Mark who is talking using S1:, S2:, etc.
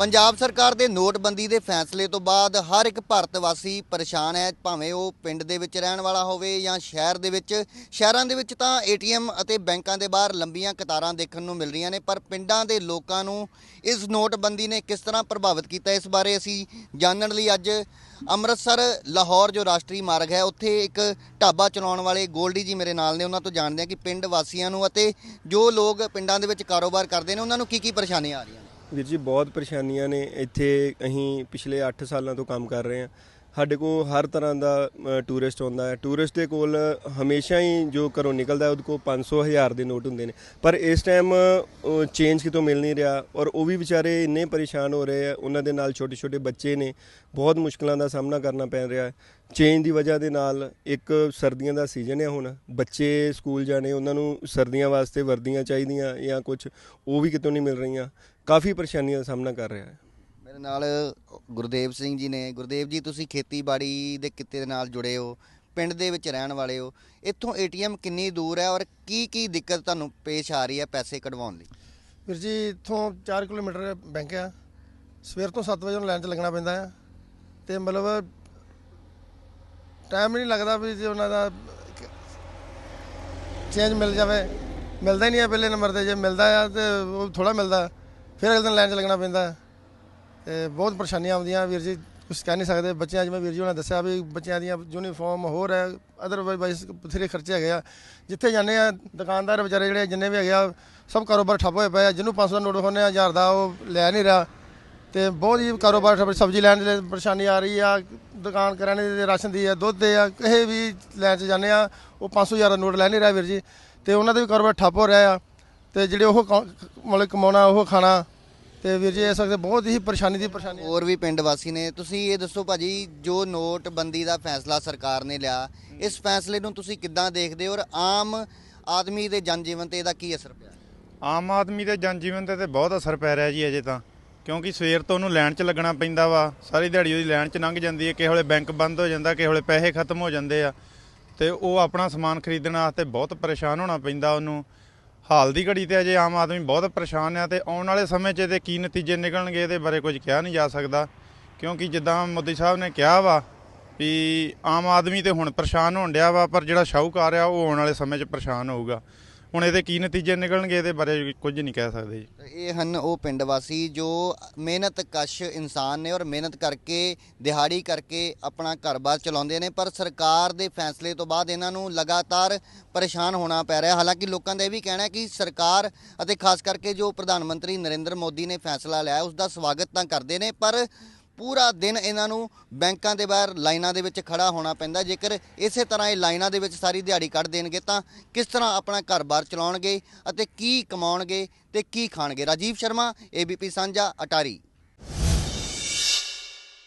S1: ਪੰਜਾਬ ਸਰਕਾਰ ਦੇ ਨੋਟਬੰਦੀ ਦੇ ਫੈਸਲੇ ਤੋਂ ਬਾਅਦ ਹਰ ਇੱਕ ਭਾਰਤ ਵਾਸੀ ਪਰੇਸ਼ਾਨ ਹੈ, ਭਾਵੇਂ ਉਹ ਪਿੰਡ ਦੇ ਵਿੱਚ ਰਹਿਣ ਵਾਲਾ ਹੋਵੇ ਜਾਂ ਸ਼ਹਿਰ ਦੇ ਵਿੱਚ। ਸ਼ਹਿਰਾਂ ਦੇ ਵਿੱਚ ਤਾਂ ਏਟੀਐਮ ਅਤੇ ਬੈਂਕਾਂ ਦੇ ਬਾਹਰ ਲੰਬੀਆਂ ਕਤਾਰਾਂ ਦੇਖਣ ਨੂੰ ਮਿਲ ਰਹੀਆਂ ਨੇ, ਪਰ ਪਿੰਡਾਂ ਦੇ ਲੋਕਾਂ ਨੂੰ ਇਸ ਨੋਟਬੰਦੀ ਨੇ ਕਿਸ ਤਰ੍ਹਾਂ ਪ੍ਰਭਾਵਿਤ ਕੀਤਾ, ਇਸ ਬਾਰੇ ਅਸੀਂ ਜਾਣਨ ਲਈ ਅੱਜ ਅੰਮ੍ਰਿਤਸਰ, ਲਾਹੌਰ, ਜੋ ਰਾਸ਼ਟਰੀ ਮਾਰਗ ਹੈ, ਉੱਥੇ ਇੱਕ ਢਾਬਾ ਚਲਾਉਣ ਵਾਲੇ ਗੋਲਡੀ ਜੀ ਮੇਰੇ ਨਾਲ ਨੇ, ਉਹਨਾਂ ਤੋਂ ਜਾਣਦੇ ਹਾਂ ਕਿ ਪਿੰਡ ਵਾਸੀਆਂ ਨੂੰ ਅਤੇ ਜੋ ਲੋਕ ਪਿੰਡਾਂ ਦੇ ਵਿੱਚ ਕਾਰੋਬਾਰ ਕਰਦੇ ਨੇ, ਉਹਨਾਂ ਨੂੰ ਕੀ ਕੀ ਪਰੇਸ਼ਾਨੀਆਂ ਆ ਰਹੀਆਂ
S2: ਵੀਰ ਜੀ, ਬਹੁਤ ਪਰੇਸ਼ਾਨੀਆਂ ਨੇ। ਇੱਥੇ ਅਸੀਂ ਪਿਛਲੇ 8 ਸਾਲਾਂ ਤੋਂ ਕੰਮ ਕਰ ਰਹੇ ਹਾਂ। ਸਾਡੇ ਕੋਲ ਹਰ ਤਰ੍ਹਾਂ ਦਾ ਟੂਰਿਸਟ ਆਉਂਦਾ ਹੈ। ਟੂਰਿਸਟ ਦੇ ਕੋਲ ਹਮੇਸ਼ਾ ਹੀ ਜੋ ਘਰੋਂ ਨਿਕਲਦਾ ਉਹਦੇ ਕੋਲ 500 ਹਜ਼ਾਰ ਦੇ ਨੋਟ ਹੁੰਦੇ ਨੇ। ਪਰ ਇਸ ਟਾਈਮ ਚੇਂਜ ਕਿਤੋਂ ਮਿਲ ਨਹੀਂ ਰਿਹਾ ਔਰ ਉਹ ਵੀ ਵਿਚਾਰੇ ਇੰਨੇ ਪਰੇਸ਼ਾਨ ਹੋ ਰਹੇ ਆ, ਉਹਨਾਂ ਦੇ ਨਾਲ ਛੋਟੇ ਛੋਟੇ ਬੱਚੇ ਨੇ, ਬਹੁਤ ਮੁਸ਼ਕਲਾਂ ਦਾ ਸਾਹਮਣਾ ਕਰਨਾ ਪੈ ਰਿਹਾ ਹੈ। ਚੇਂਜ ਦੀ ਵਜ੍ਹਾ ਦੇ ਨਾਲ ਇੱਕ ਸਰਦੀਆਂ ਦਾ ਸੀਜ਼ਨ ਹੈ ਹੁਣ। ਬੱਚੇ ਸਕੂਲ ਜਾਣੇ, ਉਹਨਾਂ ਨੂੰ ਸਰਦੀਆਂ ਵਾਸਤੇ ਵਰਦੀਆਂ ਚਾਹੀਦੀਆਂ ਜਾਂ ਕੁਝ ਉਹ ਵੀ ਕਿਤੋਂ ਨਹੀਂ ਮਿਲ ਰਹੀਆਂ। ਕਾਫੀ ਪਰੇਸ਼ਾਨੀਆਂ ਦਾ ਸਾਹਮਣਾ ਕਰ ਰਿਹਾ ਹੈ।
S1: ਨਾਲ ਗੁਰਦੇਵ ਸਿੰਘ ਜੀ ਨੇ, ਗੁਰਦੇਵ ਜੀ ਤੁਸੀਂ ਖੇਤੀਬਾੜੀ ਦੇ ਕਿੱਤੇ ਦੇ ਨਾਲ ਜੁੜੇ ਹੋ, ਪਿੰਡ ਦੇ ਵਿੱਚ ਰਹਿਣ ਵਾਲੇ ਹੋ, ਇੱਥੋਂ ਏਟੀਐਮ ਕਿੰਨੀ ਦੂਰ ਹੈ ਔਰ ਕੀ ਕੀ ਦਿੱਕਤ ਤੁਹਾਨੂੰ ਪੇਸ਼ ਆ ਰਹੀ ਹੈ ਪੈਸੇ ਕਢਵਾਉਣ ਲਈ?
S3: ਵੀਰ ਜੀ, ਇੱਥੋਂ 4 ਕਿਲੋਮੀਟਰ ਬੈਂਕ ਆ, ਸਵੇਰ ਤੋਂ 7 ਵਜੇ ਨੂੰ ਲਾਈਨ 'ਚ ਲੱਗਣਾ ਪੈਂਦਾ ਆ, ਤੇ ਮਤਲਬ ਟਾਈਮ ਨਹੀਂ ਲੱਗਦਾ ਵੀ ਜੇ ਉਹਨਾਂ ਦਾ ਚੇਂਜ ਮਿਲ ਜਾਵੇ, ਮਿਲਦਾ ਹੀ ਨਹੀਂ ਆ ਪਹਿਲੇ ਨੰਬਰ ਤੇ, ਜੇ ਮਿਲਦਾ ਆ ਤੇ ਉਹ ਥੋੜਾ ਮਿਲਦਾ, ਫਿਰ ਅਗਲੇ ਦਿਨ ਲਾਈਨ 'ਚ ਲੱਗਣਾ ਪੈਂਦਾ। ਬਹੁਤ ਪਰੇਸ਼ਾਨੀਆਂ ਆਉਂਦੀਆਂ ਵੀਰ ਜੀ ਕੁਝ ਕਹਿ ਨਹੀਂ ਸਕਦੇ। ਬੱਚਿਆਂ ਜਿਵੇਂ ਵੀਰ ਜੀ ਉਹਨਾਂ ਦੱਸਿਆ ਵੀ ਬੱਚਿਆਂ ਦੀਆਂ ਯੂਨੀਫਾਰਮ ਹੋਰ ਹੈ ਅਦਰਵਾਈਜ਼ ਬਥੇਰੇ ਖਰਚੇ ਹੈਗੇ ਆ। ਜਿੱਥੇ ਜਾਂਦੇ ਆ, ਦੁਕਾਨਦਾਰ ਵਿਚਾਰੇ ਜਿਹੜੇ ਜਿੰਨੇ ਵੀ ਹੈਗੇ ਆ, ਸਭ ਕਾਰੋਬਾਰ ਠੱਪ ਹੋਏ ਪਏ ਆ। ਜਿਹਨੂੰ 500 ਦਾ ਨੋਟ ਹੋਣੇ ਆ 1000 ਦਾ ਉਹ ਲੈ ਨਹੀਂ ਰਿਹਾ। ਤੇ ਬਹੁਤ ਹੀ ਕਾਰੋਬਾਰ ਠੱਪ, ਸਬਜ਼ੀ ਲੈਣ ਦੇ ਪਰੇਸ਼ਾਨੀ ਆ ਰਹੀ ਆ, ਦੁਕਾਨ ਕਰਿਆਨੇ ਦੇ ਰਾਸ਼ਨ ਦੀ ਆ, ਦੁੱਧ ਦੇ ਆ, ਕਿਸੇ ਵੀ ਲੈਣ ਚ ਜਾਂਦੇ ਆ, ਉਹ 500 ਹਜ਼ਾਰ ਦਾ ਨੋਟ ਲੈ ਨਹੀਂ ਰਿਹਾ ਵੀਰ ਜੀ। ਤੇ ਉਹਨਾਂ ਦਾ ਵੀ ਕਾਰੋਬਾਰ ਠੱਪ ਹੋ ਰਿਹਾ ਆ। ਤੇ ਜਿਹੜੇ ਉਹ ਕੌ- ਮਤਲਬ ਕਮਾਉਣਾ, ਉਹ ਖਾਣਾ ਤੇ ਵੀਰ ਜੀ ਇਸ ਵਕਤ ਬਹੁਤ ਹੀ ਪਰੇਸ਼ਾਨੀ ਦੀ ਪਰੇਸ਼ਾਨੀ
S1: ਹੋਰ ਵੀ ਪਿੰਡ ਵਾਸੀ ਨੇ ਤੁਸੀਂ ਇਹ ਦੱਸੋ ਭਾਜੀ ਜੋ ਨੋਟਬੰਦੀ ਦਾ ਫੈਸਲਾ ਸਰਕਾਰ ਨੇ ਲਿਆ ਇਸ ਫੈਸਲੇ ਨੂੰ ਤੁਸੀਂ ਕਿੱਦਾਂ ਦੇਖਦੇ ਹੋ ਔਰ ਆਮ ਆਦਮੀ ਦੇ ਜਨ ਜੀਵਨ ਤੇ ਇਹਦਾ ਕੀ ਅਸਰ ਪਿਆ?
S4: ਆਮ ਆਦਮੀ ਦੇ ਜਨਜੀਵਨ ਤੇ ਤੇ ਬਹੁਤ ਅਸਰ ਪੈ ਰਿਹਾ ਜੀ ਅਜੇ ਤਾਂ ਕਿਉਂਕਿ ਸਵੇਰ ਤੋਂ ਉਹਨੂੰ ਲਾਈਨ 'ਚ ਲੱਗਣਾ ਪੈਂਦਾ ਵਾ ਸਾਰੀ ਦਿਹਾੜੀ ਉਹਦੀ ਲਾਈਨ 'ਚ ਲੰਘ ਜਾਂਦੀ ਹੈ ਕਿਸੇ ਵੇਲੇ ਬੈਂਕ ਬੰਦ ਹੋ ਜਾਂਦਾ ਕਿਸੇ ਵੇਲੇ ਪੈਸੇ ਖਤਮ ਹੋ ਜਾਂਦੇ ਆ ਤੇ ਉਹ ਆਪਣਾ ਸਮਾਨ ਖਰੀਦਣ ਵਾਸਤੇ ਬਹੁਤ ਪਰੇਸ਼ਾਨ ਹੋਣਾ ਪੈਂਦਾ ਉਹਨੂੰ ਹਾਲ ਦੀ ਘੜੀ ਤੇ ਅਜੇ ਆਮ ਆਦਮੀ ਬਹੁਤ ਪਰੇਸ਼ਾਨ ਆ ਤੇ ਆਉਣ ਵਾਲੇ ਸਮੇਂ 'ਚ ਇਹਦੇ ਕੀ ਨਤੀਜੇ ਨਿਕਲਣਗੇ ਇਹਦੇ ਬਾਰੇ ਕੁਝ ਕਿਹਾ ਨਹੀਂ ਜਾ ਸਕਦਾ। ਕਿਉਂਕਿ ਜਿੱਦਾਂ ਮੋਦੀ ਸਾਹਿਬ ਨੇ ਕਿਹਾ ਵਾ ਵੀ ਆਮ ਆਦਮੀ ਤੇ ਹੁਣ ਪਰੇਸ਼ਾਨ ਹੋਣ ਡਿਆ ਵਾ, ਪਰ ਜਿਹੜਾ ਸ਼ਾਹੂਕਾਰ ਆ ਉਹ ਆਉਣ ਵਾਲੇ ਸਮੇਂ 'ਚ ਪਰੇਸ਼ਾਨ ਹੋਊਗਾ। ਹੁਣ ਇਹਦੇ ਕੀ ਨਤੀਜੇ ਨਿਕਲਣਗੇ ਇਹਦੇ ਬਾਰੇ ਕੁਝ ਨਹੀਂ ਕਹਿ ਸਕਦੇ ਜੀ।
S1: ਇਹ ਹਨ ਉਹ ਪਿੰਡ ਵਾਸੀ ਜੋ ਮਿਹਨਤ ਕਸ਼ ਇਨਸਾਨ ਨੇ ਔਰ ਮਿਹਨਤ ਕਰਕੇ, ਦਿਹਾੜੀ ਕਰਕੇ ਆਪਣਾ ਘਰ-ਬਾਰ ਚਲਾਉਂਦੇ ਨੇ, ਪਰ ਸਰਕਾਰ ਦੇ ਫੈਸਲੇ ਤੋਂ ਬਾਅਦ ਇਹਨਾਂ ਨੂੰ ਲਗਾਤਾਰ ਪਰੇਸ਼ਾਨ ਹੋਣਾ ਪੈ ਰਿਹਾ। ਹਾਲਾਂਕਿ ਲੋਕਾਂ ਦਾ ਇਹ ਵੀ ਕਹਿਣਾ ਹੈ ਕਿ ਸਰਕਾਰ ਅਤੇ ਖਾਸ ਕਰਕੇ ਜੋ ਪ੍ਰਧਾਨ ਮੰਤਰੀ ਨਰਿੰਦਰ ਮੋਦੀ ਨੇ ਫੈਸਲਾ ਲਿਆ ਉਸ ਦਾ ਸਵਾਗਤ ਤਾਂ ਕਰਦੇ ਨੇ, ਪਰ ਪੂਰਾ ਦਿਨ ਇਹਨਾਂ ਨੂੰ ਬੈਂਕਾਂ ਦੇ ਬਾਹਰ ਲਾਈਨਾਂ ਦੇ ਵਿੱਚ ਖੜਾ ਹੋਣਾ ਪੈਂਦਾ। ਜੇਕਰ ਇਸੇ ਤਰ੍ਹਾਂ ਇਹ ਲਾਈਨਾਂ ਦੇ ਵਿੱਚ ਸਾਰੀ ਦਿਹਾੜੀ ਕੱਢ ਦੇਣਗੇ ਤਾਂ ਕਿਸ ਤਰ੍ਹਾਂ ਆਪਣਾ ਘਰ-ਬਾਰ ਚਲਾਉਣਗੇ ਅਤੇ ਕੀ ਕਮਾਉਣਗੇ ਤੇ ਕੀ ਖਾਣਗੇ? ਰਾਜੀਵ ਸ਼ਰਮਾ ਏਬੀਪੀ ਸਾਂਝਾ, ਅਟਾਰੀ।